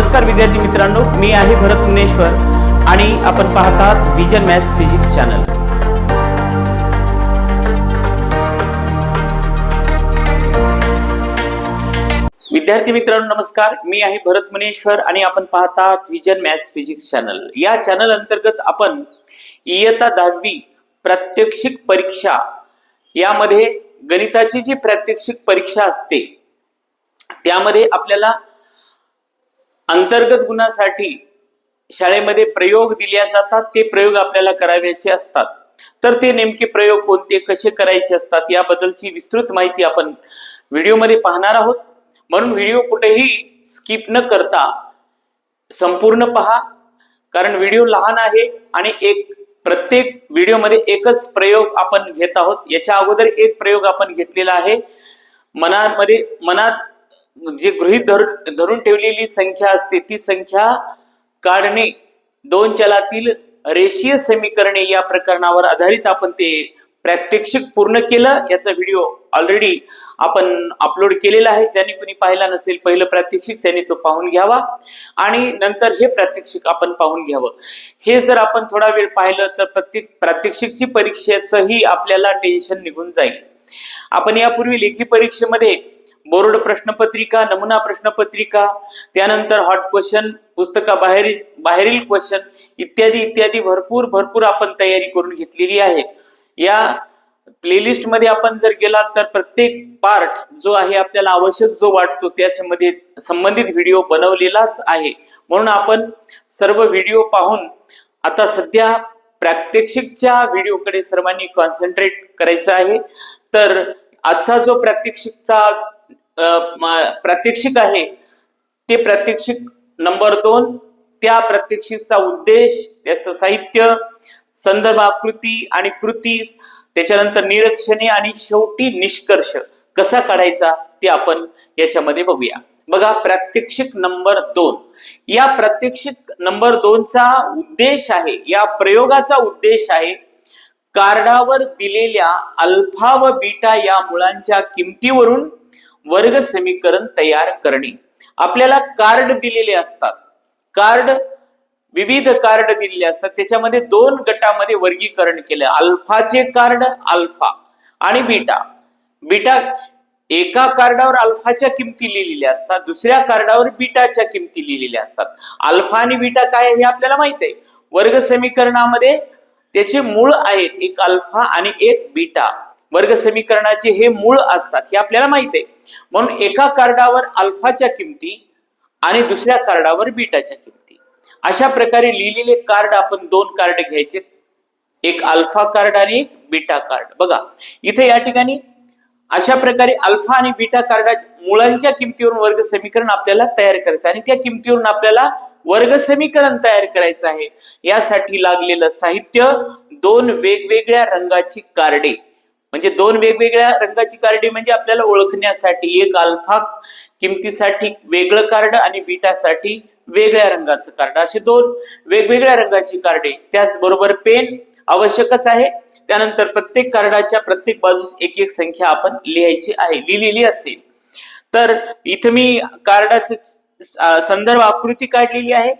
नमस्कार विद्यार्थी मित्रांनो मी आहे भरत मुनेश्वर आणि आपण पाहतात विजन मॅथ्स फिजिक्स चॅनल विद्यार्थी मित्रांनो नमस्कार. मी आहे भरत मुनेश्वर आणि आपण पाहतात विजन मॅथ्स फिजिक्स चॅनल या चॅनल अंतर्गत आपण इयत्ता दहावी प्रात्यक्षिक परीक्षा यामध्ये गणिताची जी प्रात्यक्षिक परीक्षा असते त्यामध्ये आपल्याला अंतर्गत गुणासाठी शाळेमध्ये प्रयोग दिल्या जातात ते प्रयोग आपल्याला करावयाचे असतात. तर ते नेमके प्रयोग कोणते कसे करायचे असतात याबद्दलची विस्तृत माहिती आपण व्हिडिओमध्ये पाहणार आहोत. म्हणून व्हिडिओ कुठेही स्किप न करता संपूर्ण पहा कारण व्हिडिओ लहान आहे आणि एक प्रत्येक व्हिडिओमध्ये एकच प्रयोग आपण घेत आहोत. याच्या अगोदर एक प्रयोग आपण घेतलेला आहे. मनामध्ये मनात जे गृहित धर धरून ठेवलेली संख्या असते ती संख्या काढणे दोन चलातील रेषीय समीकरणे या प्रकरणावर आधारित आपण ते प्रात्यक्षिक पूर्ण केलं. याचा व्हिडिओ ऑलरेडी आपण अपलोड केलेला आहे. ज्यांनी कुणी पाहिला नसेल पहिलं प्रात्यक्षिक त्यांनी तो पाहून घ्यावा. आणि नंतर हे प्रात्यक्षिक आपण पाहून घ्यावं. हे जर आपण थोडा वेळ पाहिलं तर प्रत्येक प्रात्यक्षिकची परीक्षेचंही आपल्याला टेन्शन निघून जाईल. आपण यापूर्वी लेखी परीक्षेमध्ये बोर्ड प्रश्नपत्रिका नमुना प्रश्नपत्रिका त्यानंतर हॉट क्वेश्चन पुस्तका बाहेरील बाहेरील क्वेश्चन इत्यादी इत्यादी भरपूर भरपूर आपण तयारी करून घेतलेली आहे. या प्लेलिस्टमध्ये आपण जर गेलात तर प्रत्येक पार्ट जो आहे आपल्याला आवश्यक जो वाटतो त्याच्यामध्ये संबंधित व्हिडिओ बनवलेलाच आहे. म्हणून आपण सर्व व्हिडिओ पाहून आता सध्या प्रात्यक्षिकच्या व्हिडिओकडे सर्वांनी कॉन्सन्ट्रेट करायचं आहे. तर आजचा जो प्रात्यक्षिकचा प्रात्यक्षिक आहे. ते प्रात्यक्षिक नंबर दोन त्या प्रात्यक्षिकचा उद्देश त्याचं साहित्य संदर्भ आकृती आणि कृती त्याच्यानंतर निरीक्षणे आणि शेवटी निष्कर्ष कसा काढायचा ते आपण याच्यामध्ये बघूया. बघा प्रात्यक्षिक नंबर दोन. या प्रात्यक्षिक नंबर दोनचा उद्देश आहे या प्रयोगाचा उद्देश आहे कार्डावर दिलेल्या अल्फा व बीटा या मुळांच्या किमतीवरून वर्ग समीकरण तयार करणे. आपल्याला कार्ड दिलेले असतात. कार्ड विविध कार्ड दिलेले असतात. त्याच्यामध्ये दोन गटामध्ये वर्गीकरण केलं. अल्फाचे कार्ड अल्फा आणि बीटा. बीटा एका कार्डावर अल्फाच्या किमती लिहिलेल्या असतात. दुसऱ्या कार्डावर बीटाच्या किमती लिहिलेल्या असतात. अल्फा आणि बीटा काय आहे हे आपल्याला माहीत आहे. वर्ग समीकरणामध्ये त्याचे मूळ आहेत एक अल्फा आणि एक बीटा. वर्ग समीकरणाचे हे मूळ असतात हे आपल्याला माहीत आहे. म्हणून एका कार्डावर अल्फाच्या किमती आणि दुसऱ्या कार्डावर बीटाच्या किमती. अशा प्रकारे लिहिलेले कार्ड आपण दोन कार्ड घ्यायचे. एक अल्फा कार्ड आणि एक बीटा कार्ड. बघा इथे या ठिकाणी अशा प्रकारे अल्फा आणि बीटा कार्डा मुळांच्या किमतीवरून वर्ग समीकरण आपल्याला तयार करायचं आणि त्या किमतीवरून आपल्याला वर्ग समीकरण तयार करायचं आहे. यासाठी लागलेलं साहित्य दोन वेगवेगळ्या रंगाची कार्डे. म्हणजे दोन वेगवेगळ्या रंगाची कार्डे म्हणजे आपल्याला ओळखण्यासाठी एक अल्फा किमतीसाठी वेगळं कार्ड आणि बीटासाठी वेगळ्या रंगाचं कार्ड. असे दोन वेगवेगळ्या रंगाची कार्डे त्याचबरोबर पेन आवश्यकच आहे. त्यानंतर प्रत्येक कार्डाच्या प्रत्येक बाजूस एक एक संख्या आपण लिहायची आहे. लिहिलेली असेल. तर इथं मी कार्डाचे संदर्भ आकृती काढलेली आहे.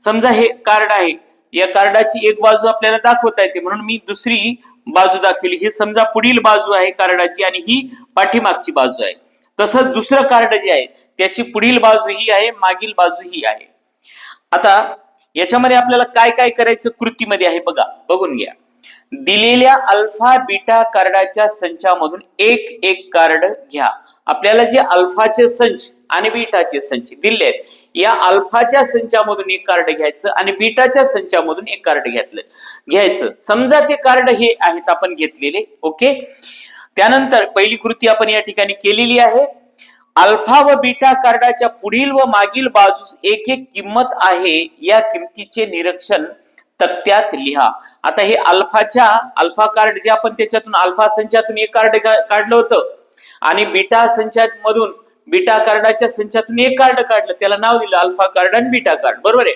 समजा हे कार्ड आहे. या कार्डाची एक बाजू आपल्याला दाखवता येते. म्हणून मी दुसरी बाजू दाखवली. ही समजा पुढील बाजू आहे कार्डाची आणि ही पाठीमागची बाजू आहे. तसंच दुसरं कार्ड जे आहे त्याची पुढील बाजू ही आहे मागील बाजू ही आहे. आता याच्यामध्ये आपल्याला काय काय करायचं कृतीमध्ये आहे बघा बघून घ्या. दिलेल्या अल्फा बीटा कार्डाच्या संचामधून एक एक कार्ड घ्या. आपल्याला जे अल्फाचे संच आणि बीटाचे संच दिले आहेत. या अल्फाच्या संचामधून एक कार्ड घ्यायचं आणि बीटाच्या संचामधून एक कार्ड घेतलं. घ्यायचं. समजा ते कार्ड हे आहेत आपण घेतलेले. ओके? त्यानंतर पहिली कृती आपण या ठिकाणी केलेली आहे. अल्फा व बीटा कार्डाच्या पुढील व मागील बाजूस एक एक किंमत आहे. या किमतीचे निरीक्षण तक्त्यात लिहा. आता हे अल्फाच्या अल्फा कार्ड जे आपण त्याच्यातून अल्फा संचातून एक कार्ड काढलं होतं. आणि बीटा संचात मधून बीटा कार्डाच्या संचातून एक कार्ड काढलं त्याला नाव दिलं अल्फा कार्ड आणि बीटा कार्ड. बरोबर आहे?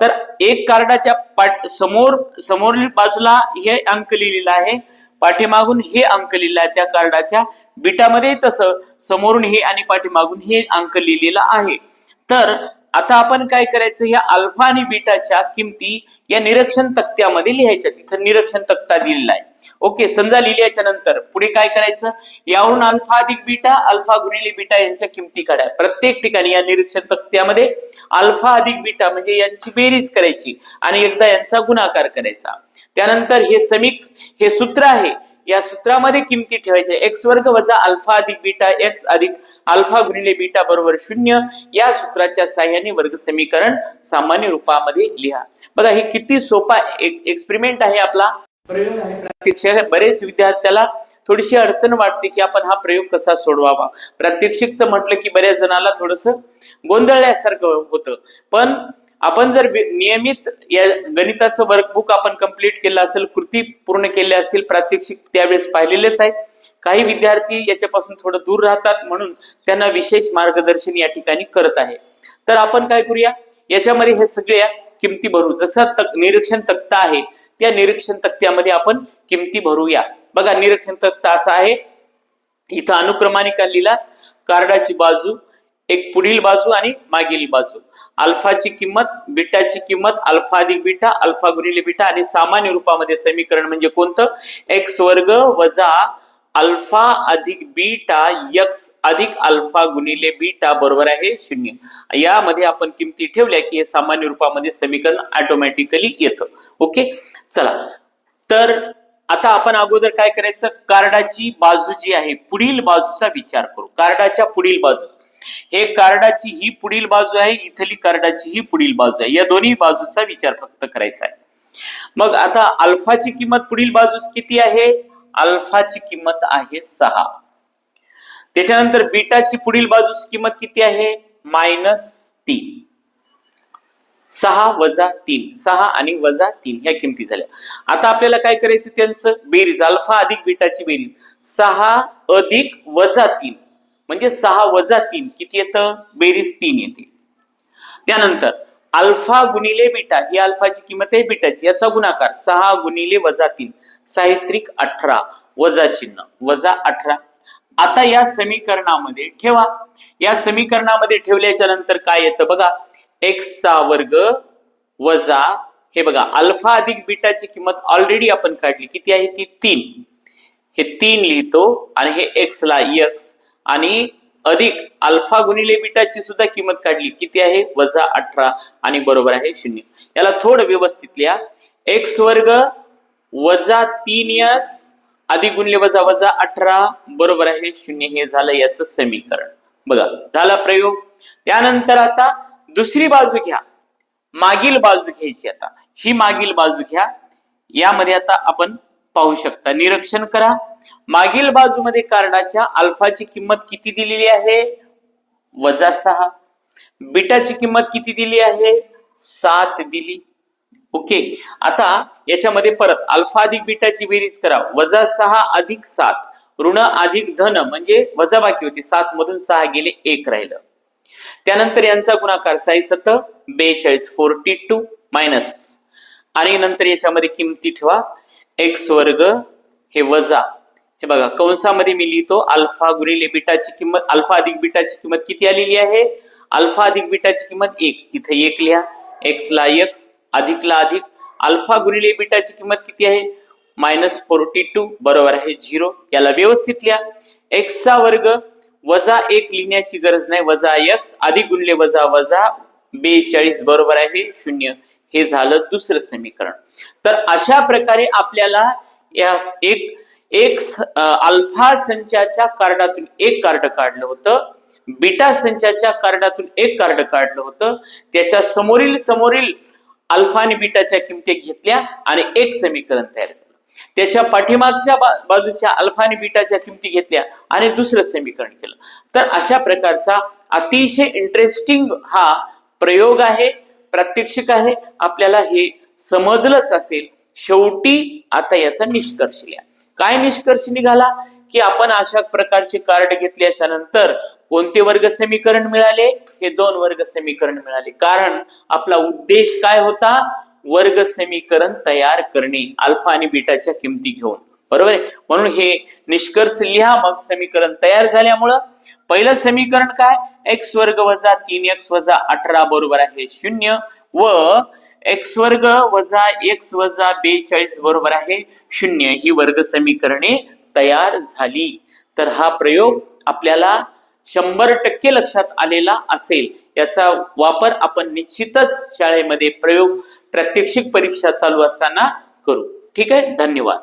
तर एक कार्डाच्या पाठ समोर समोरील बाजूला हे अंक लिहिलेला आहे. पाठीमागून हे अंक लिहिला आहे त्या कार्डाच्या. बीटामध्ये तसं समोरून हे आणि पाठीमागून हे अंक लिहिलेला आहे. तर आता आपण काय करायचं? या अल्फा आणि बीटाच्या किमती या निरीक्षण तक्त्यामध्ये लिहायच्या. तिथं निरीक्षण तक्ता दिलेला आहे. ओके समजा लिहिल्याच्या नंतर पुढे काय करायचं? यावरून अल्फा अधिक बीटा अल्फा गुणिले बीटा यांच्या किमती काढा. प्रत्येक ठिकाणी या निरीक्षण तक्त्यामध्ये अल्फा अधिक बीटा म्हणजे यांची बेरीज करायची आणि एकदा यांचा गुणाकार करायचा. त्यानंतर हे समीक हे सूत्र आहे. या सूत्रामध्ये किमती ठेवायच्या एक्स वर्ग वजा अल्फा अधिक बीटा एक्स अधिक अल्फा गुणिले बीटा बरोबर शून्य. या सूत्राच्या साह्याने वर्ग समीकरण सामान्य रूपामध्ये लिहा. बघा हे किती सोपा एक्सपेरिमेंट आहे आपला. प्रयोग आहे. प्रत्यक्ष बरेच विद्यार्थ्याला थोडीशी अडचण वाटते की आपण हा प्रयोग कसा सोडवावा. प्रात्यक्षिकचं म्हटलं की बऱ्याच जणाला थोडस गोंधळल्यासारखं होतं. पण आपण जर नियमित या गणिताचं वर्कबुक आपण कंप्लीट केलं असेल कृती पूर्ण केल्या असतील प्रात्यक्षिक त्यावेळेस पाहिलेलेच आहेत. काही विद्यार्थी याच्यापासून थोडं दूर राहतात म्हणून त्यांना विशेष मार्गदर्शन या ठिकाणी करत आहे. तर आपण काय करूया? याच्यामध्ये हे सगळ्या किमती भरू. जसा तक निरीक्षण तक्ता आहे त्या निरीक्षण तक्त्यामध्ये आपण किमती भरूया. बघा निरीक्षण तक्ता असा आहे. इथं अनुक्रमानिका लिहिला? कार्डाची बाजू एक पुढील बाजू आणि मागील बाजू. अल्फाची किंमत बिटाची किंमत अल्फा अधिक बीटा अल्फा गुणिले बीटा आणि सामान्य रूपामध्ये समीकरण म्हणजे कोणतं? एक्स वर्ग वजा अल्फा अधिक बीटा यक्स अधिक अल्फा गुणिले बीटा बरोबर आहे शून्य. यामध्ये आपण किमती ठेवल्या की हे सामान्य रूपामध्ये समीकरण ऑटोमॅटिकली येतं. ओके चला. तर आता आपण अगोदर काय करायचं? कार्डाची बाजू जी आहे पुढील बाजूचा विचार करू. कार्डाच्या पुढील बाजू. हे कार्डाची ही पुढील बाजू आहे इथली कार्डाची ही पुढील बाजू आहे. या दोन्ही बाजूचा विचार फक्त करायचा आहे. मग आता अल्फाची किंमत पुढील बाजूस किती आहे? अल्फाची किंमत आहे सहा. त्याच्यानंतर बीटाची पुढील बाजूस किंमत किती आहे? मायनस तीन. सहा वजा तीन. सहा आणि वजा तीन ह्या किमती झाल्या. आता आपल्याला काय करायचं त्यांचं? बेरीज. अल्फा अधिक बीटाची बेरीज. सहा अधिक वजा तीन. म्हणजे सहा वजा तीन किती येतं? बेरीज तीन येते. त्यानंतर अल्फा गुणिले बीटा ही अल्फाची किंमत आहे बीटाची याचा गुणाकार सहा गुणिले वजा तीन साहित्रिक अठरा वजा चिन्ह वजा अठरा. आता या समीकरणामध्ये ठेवा. या समीकरणामध्ये ठेवल्याच्या नंतर काय येतं बघा? एक्सचा वर्ग वजा हे बघा अल्फा अधिक बीटाची किंमत ऑलरेडी आपण काढली. किती आहे ती? तीन. हे तीन लिहितो आणि हे एक्स ला एक्स आणि अधिक अल्फा गुणिले बीटाची सुद्धा किंमत काढली. किती आहे? वजा अठरा आणि बरोबर आहे शून्य. याला थोडं व्यवस्थित लिहा. एक्स वर्ग वजा तीन एक्स अधिक गुणले वजा वजा अठरा बरोबर आहे शून्य. हे झालं याचं समीकरण. बघा झाला प्रयोग. त्यानंतर आता दुसरी बाजू घ्या. मागील बाजू घ्यायची आता. ही मागील बाजू घ्या. यामध्ये आता आपण पाहू शकता. निरीक्षण करा. मागील बाजूमध्ये कार्डाच्या अल्फाची किंमत किती दिलेली आहे? वजा सहा. बिटाची किंमत किती दिली आहे? सात दिली. ओके. आता याच्यामध्ये परत अल्फा अधिक बीटाची बेरीज करा. वजा सहा अधिक सात. ऋण अधिक धन म्हणजे वजा बाकी होती. सात मधून सहा गेले एक राहिलं. त्यानंतर यांचा गुणाकार साई सत बेचाळीस फोर्टी टू मायनस. आणि नंतर याच्यामध्ये किमती ठेवा. एक्स वर्ग हे वजा. हे बघा कंसामध्ये मी लिहितो अल्फा गुणिले बिटाची किंमत अल्फा अधिक बीटाची किंमत किती आलेली आहे? अल्फा अधिक बीटाची किंमत एक. इथे एक लिहा. एक्स ला एक्स अधिकला अधिक. अल्फा गुणिले बिटाची किंमत किती आहे? मायनस फोर्टी टू बरोबर आहे झिरो याला व्यवस्थित लिहा. एक्सचा वर्ग वजा एक लिहिण्याची गरज नाही. वजा एक्स अधिक गुणले वजा वजा बेचाळीस बरोबर आहे शून्य. हे झालं दुसरं समीकरण. तर अशा प्रकारे आपल्याला या एक एक अल्फा संचाच्या कार्डातून एक कार्ड काढलं होतं. बीटा संचाच्या कार्डातून एक कार्ड काढलं होतं. त्याच्या समोरील समोरील अल्फा आणि बीटाच्या किमती घेतल्या आणि एक समीकरण तयार केलं. त्याच्या पाठीमागच्या बाजूच्या अल्फा आणि बीटाच्या किमती घेतल्या आणि दुसरं समीकरण केलं. तर अशा प्रकारचा अतिशय इंटरेस्टिंग हा प्रयोग आहे प्रात्यक्षिक आहे. आपल्याला हे समजलंच असेल. शेवटी आता याचा निष्कर्ष लिहा. काय निष्कर्ष निघाला? की आपण अशा प्रकारचे कार्ड घेतल्याच्या नंतर कोणते वर्ग समीकरण मिळाले? हे दोन वर्ग समीकरण मिळाले. कारण आपला उद्देश काय होता? वर्ग समीकरण तयार करणे अल्फा आणि बीटाच्या किमती घेऊन. बरोबर आहे? म्हणून हे निष्कर्ष लिहा. मग समीकरण तयार झाल्यामुळं पहिलं समीकरण काय? एक्स वर्ग वजा तीन एक्स वजा अठरा बरोबर आहे शून्य. व एक्स वर्ग वजा एक्स वजा बेचाळीस बरोबर आहे. शून्य. ही वर्ग समीकरणे तयार झाली. तर हा प्रयोग आपल्याला शंभर टक्के लक्षात आलेला असेल. याचा वापर आपण निश्चितच शाळेमध्ये प्रयोग प्रात्यक्षिक परीक्षा चालू असताना करू. ठीक आहे? धन्यवाद.